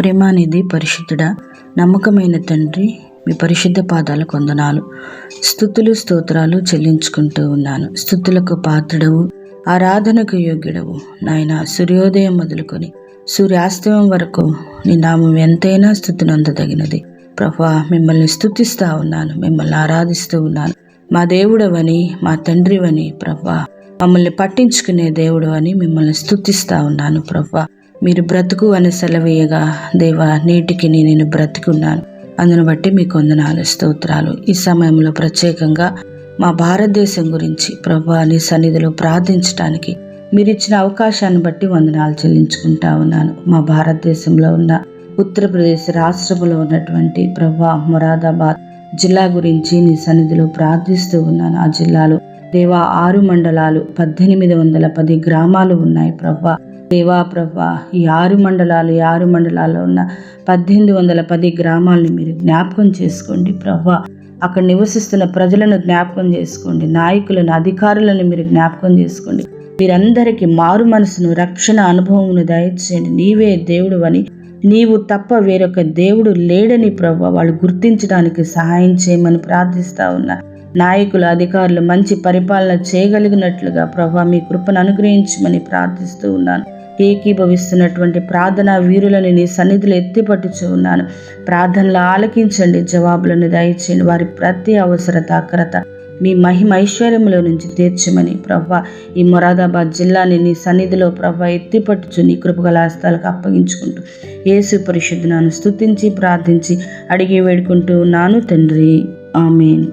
ప్రేమానిధి పరిశుద్ధుడా నమ్మకమైన తండ్రి మీ పరిశుద్ధ పాదాల కొందనాలు స్థుతులు స్తోత్రాలు చెల్లించుకుంటూ ఉన్నాను. స్థుతులకు పాత్రుడవు ఆరాధనకు యోగ్యుడవు. నాయన సూర్యోదయం మొదలుకొని సూర్యాస్తమయం వరకు నీ నామం ఎంతైనా స్థుతినందదగినది ప్రభా మిమ్మల్ని స్థుతిస్తా ఉన్నాను మిమ్మల్ని ఆరాధిస్తూ ఉన్నాను. మా దేవుడవని మా తండ్రివని ప్రభా మమ్మల్ని పట్టించుకునే దేవుడు అని మిమ్మల్ని స్థుతిస్తా ఉన్నాను ప్రభా. మీరు బ్రతుకు అని సెలవేయగా దేవా నేటికి నేను బ్రతికున్నాను. అందును బట్టి మీకు వందనాలు స్తోత్రాలు. ఈ సమయంలో ప్రత్యేకంగా మా భారతదేశం గురించి ప్రభా నీ సన్నిధిలో ప్రార్థించడానికి మీరు ఇచ్చిన అవకాశాన్ని బట్టి వందనాలు చెల్లించుకుంటా ఉన్నాను. మా భారతదేశంలో ఉన్న ఉత్తరప్రదేశ్ రాష్ట్రంలో ఉన్నటువంటి ప్రభా మొరాదాబాద్ జిల్లా గురించి నీ సన్నిధిలో ప్రార్థిస్తూ ఉన్నాను. ఆ జిల్లాలో దేవా ఆరు మండలాలు పద్దెనిమిది వందల పది గ్రామాలు ఉన్నాయి ప్రభా. దేవా ప్రభా ఈ ఆరు మండలాలు ఈ ఆరు మండలాల్లో ఉన్న పద్దెనిమిది వందల పది గ్రామాలను మీరు జ్ఞాపకం చేసుకోండి ప్రభా అక్కడ నివసిస్తున్న ప్రజలను జ్ఞాపకం చేసుకోండి. నాయకులను అధికారులను మీరు జ్ఞాపకం చేసుకోండి. మీరందరికీ మారు మనసును రక్షణ అనుభవమును దయచేయండి. నీవే దేవుడు అని నీవు తప్ప వేరొక దేవుడు లేడని ప్రభు వాళ్ళు గుర్తించడానికి సహాయం చేయమని ప్రార్థిస్తా ఉన్నా. నాయకులు అధికారులు మంచి పరిపాలన చేయగలిగినట్లుగా ప్రభా మీ కృపను అనుగ్రహించమని ప్రార్థిస్తూ ఉన్నాను. ఏకీభవిస్తున్నటువంటి ప్రార్థనా వీరులను నీ సన్నిధిలో ఎత్తిపట్టుచు ఉన్నాను. ప్రార్థనలు ఆలకించండి. జవాబులను దయచేయండి. వారి ప్రతి అవసరత అక్రత మీ మహిమ ఐశ్వర్యంలో నుంచి తీర్చమని ప్రభా ఈ మొరాదాబాద్ జిల్లాని నీ సన్నిధిలో ప్రభ ఎత్తిపట్టుచు నీ కృపగల హస్తాలకు అప్పగించుకుంటూ యేసు పరిశుద్ధునాను స్తుతించి ప్రార్థించి అడిగి వేడుకుంటూ ఉన్నాను తండ్రి. ఆమెన్.